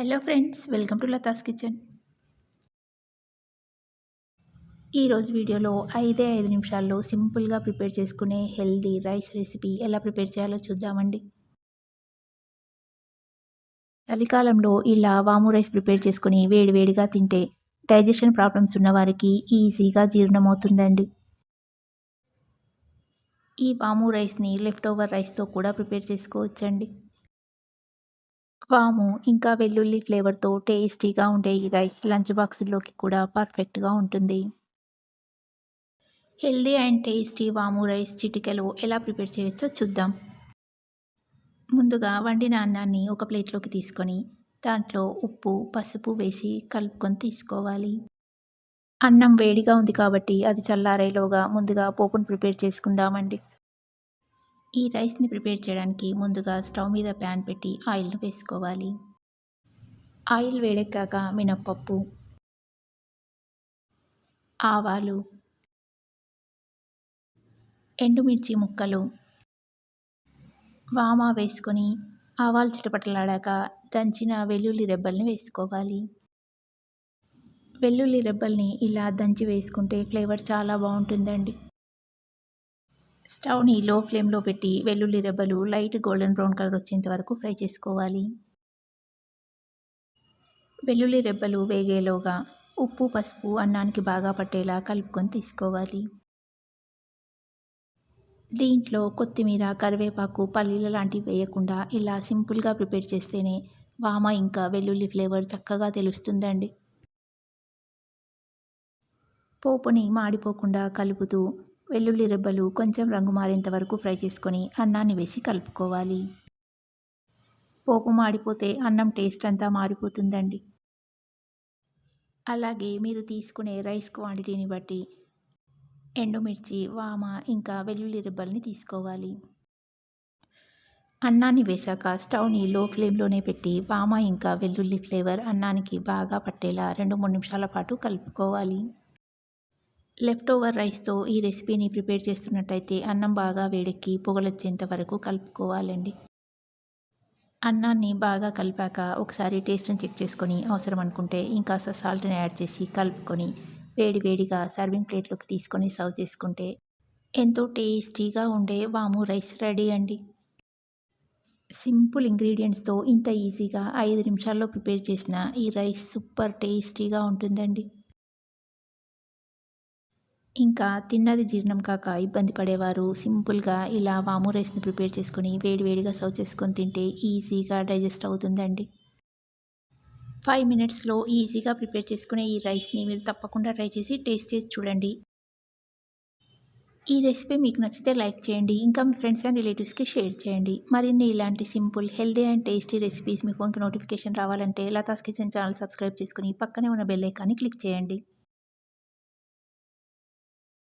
Hello friends welcome to Latha's kitchen ఈరోజు వీడియోలో ఐదే ఐదు నిమిషాల్లో సింపుల్గా ప్రిపేర్ చేసుకునే హెల్దీ రైస్ రెసిపీ ఎలా ప్రిపేర్ చేయాలో చూద్దామండి. చలికాలంలో ఇలా వాము రైస్ ప్రిపేర్ చేసుకుని వేడివేడిగా తింటే డైజెషన్ ప్రాబ్లమ్స్ ఉన్నవారికి ఈజీగా జీర్ణమవుతుందండి. ఈ వాము రైస్ని లెఫ్ట్ ఓవర్ రైస్తో కూడా ప్రిపేర్ చేసుకోవచ్చండి. వాము. ఇంకా వెల్లుల్లి ఫ్లేవర్తో టేస్టీగా ఉండే ఈ రైస్ లంచ్ బాక్సుల్లోకి కూడా పర్ఫెక్ట్గా ఉంటుంది. హెల్దీ అండ్ టేస్టీ వాము రైస్ చిటికెలు ఎలా ప్రిపేర్ చేయొచ్చో చూద్దాం. ముందుగా వండిన అన్నాన్ని ఒక ప్లేట్లోకి తీసుకొని దాంట్లో ఉప్పు పసుపు వేసి కలుపుకొని తీసుకోవాలి. అన్నం వేడిగా ఉంది కాబట్టి అది చల్లారేలోగా ముందుగా పోపును ప్రిపేర్ చేసుకుందామండి. ఈ రైస్ని ప్రిపేర్ చేయడానికి ముందుగా స్టవ్ మీద ప్యాన్ పెట్టి ఆయిల్ను వేసుకోవాలి. ఆయిల్ వేడెక్కాక మినప్పప్పు ఆవాలు ఎండుమిర్చి ముక్కలు వామా వేసుకొని ఆవాలు చిటపటలాడాక దంచిన వెల్లుల్లి రెబ్బల్ని వేసుకోవాలి. వెల్లుల్లి రెబ్బల్ని ఇలా దంచి వేసుకుంటే ఫ్లేవర్ చాలా బాగుంటుందండి. స్టవ్ని లో ఫ్లేమ్లో పెట్టి వెల్లుల్లి రెబ్బలు లైట్ గోల్డెన్ బ్రౌన్ కలర్ వచ్చేంత వరకు ఫ్రై చేసుకోవాలి. వెల్లుల్లి రెబ్బలు వేగేలోగా ఉప్పు పసుపు అన్నానికి బాగా పట్టేలా కలుపుకొని తీసుకోవాలి. దీంట్లో కొత్తిమీర కరివేపాకు పల్లీల లాంటివి వేయకుండా ఇలా సింపుల్గా ప్రిపేర్ చేస్తేనే వామ ఇంకా వెల్లుల్లి ఫ్లేవర్ చక్కగా తెలుస్తుందండి. పోపుని మాడిపోకుండా కలుపుతూ వెల్లుల్లి రెబ్బలు కొంచెం రంగు మారేంత వరకు ఫ్రై చేసుకొని అన్నాన్ని వేసి కలుపుకోవాలి. పోపు మాడిపోతే అన్నం టేస్ట్ అంతా మారిపోతుందండి. అలాగే మీరు తీసుకునే రైస్ క్వాంటిటీని బట్టి ఎండుమిర్చి వామ ఇంకా వెల్లుల్లి రెబ్బల్ని తీసుకోవాలి. అన్నాన్ని వేశాక స్టవ్ని లో ఫ్లేమ్లోనే పెట్టి వామ ఇంకా వెల్లుల్లి ఫ్లేవర్ అన్నానికి బాగా పట్టేలా రెండు మూడు నిమిషాల పాటు కలుపుకోవాలి. లెఫ్ట్ ఓవర్ రైస్తో ఈ రెసిపీని ప్రిపేర్ చేస్తున్నట్టయితే అన్నం బాగా వేడెక్కి పొగలొచ్చేంత వరకు కలుపుకోవాలండి. అన్నాన్ని బాగా కలిపాక ఒకసారి టేస్ట్ని చెక్ చేసుకొని అవసరం అనుకుంటే ఇంకాస్త సాల్ట్ని యాడ్ చేసి కలుపుకొని వేడి వేడిగా సర్వింగ్ ప్లేట్లోకి తీసుకొని సర్వ్ చేసుకుంటే ఎంతో టేస్టీగా ఉండే వాము రైస్ రెడీ అండి. సింపుల్ ఇంగ్రీడియంట్స్తో ఇంత ఈజీగా ఐదు నిమిషాల్లో ప్రిపేర్ చేసిన ఈ రైస్ సూపర్ టేస్టీగా ఉంటుందండి. ఇంకా తిన్నది జీర్ణం కాక ఇబ్బంది పడేవారు. సింపుల్గా ఇలా వాము రైస్ని ప్రిపేర్ చేసుకొని వేడివేడిగా సర్వ్ చేసుకొని తింటే ఈజీగా డైజెస్ట్ అవుతుందండి. ఫైవ్ మినిట్స్లో ఈజీగా ప్రిపేర్ చేసుకునే ఈ రైస్ని మీరు తప్పకుండా ట్రై చేసి టేస్ట్ చేసి చూడండి. ఈ రెసిపీ మీకు నచ్చితే లైక్ చేయండి ఇంకా మీ ఫ్రెండ్స్ అండ్ రిలేటివ్స్కి షేర్ చేయండి. మరిన్ని ఇలాంటి simple healthy and tasty recipes మీ ఫోన్కి నోటిఫికేషన్ రావాలంటే లతాస్ కిచెన్ ఛానల్ సబ్స్క్రైబ్ చేసుకుని పక్కనే ఉన్న బెల్ ఐకాన్ని క్లిక్ చేయండి.